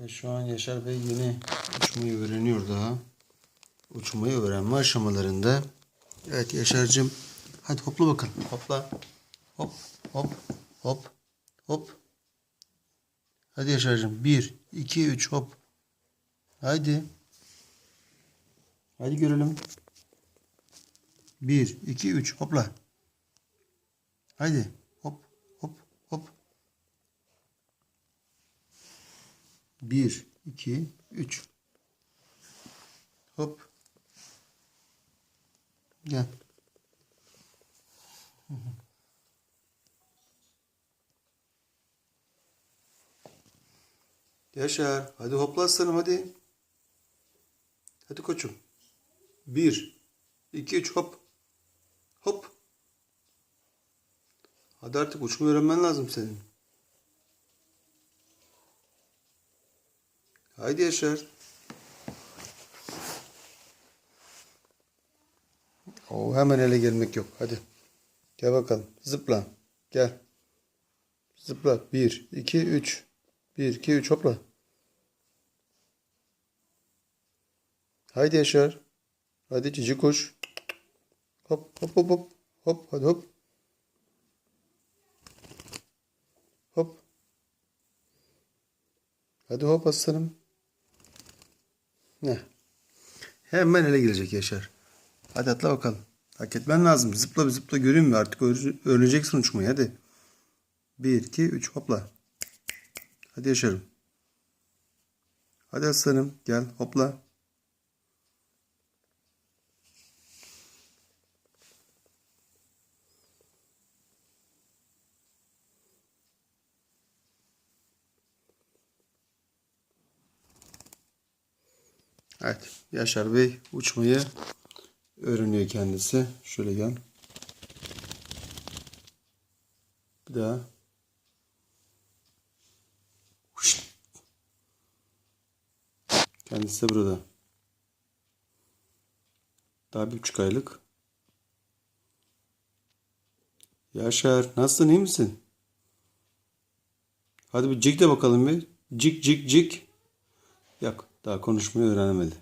Ve şu an Yaşar Bey yeni uçmayı öğreniyor daha. Uçmayı öğrenme aşamalarında. Evet Yaşar'cığım. Hadi hopla bakalım. Hopla. Hop hop hop hop. Hadi Yaşar'cığım. Bir, iki, üç hop. Haydi. Hadi görelim. Bir, iki, üç hopla. Haydi. Hop hop hop. Bir, iki, üç. Hop. Gel. Yaşar, hadi hopla aslanım hadi. Hadi koçum. Bir, iki, üç hop. Hop. Hadi artık uçmayı öğrenmen lazım senin. Haydi Yaşar. O hemen ele gelmek yok. Hadi. Gel bakalım. Zıpla. Gel. Zıpla. Bir, iki, üç. Bir, iki, üç. Hopla. Haydi Yaşar. Hadi cici koş. Hop hop hop hop. Hop hadi hop. Hop. Hadi hop aslanım. Ne? Hemen ele girecek Yaşar. Hadi atla bakalım. Hak etmen lazım. Zıpla bir zıpla göreyim mi? Artık öğre- öğreneceksin uçmayı. Hadi. Bir, iki, üç. Hopla. Hadi Yaşar'ım. Hadi aslanım. Gel. Hopla. Evet. Yaşar Bey uçmayı öğreniyor kendisi. Şöyle gel. Bir daha. Kendisi de burada. Daha bir buçuk aylık. Yaşar nasılsın iyi misin? Hadi bir cik de bakalım bir. Cik cik cik. Yok daha konuşmayı öğrenemedi.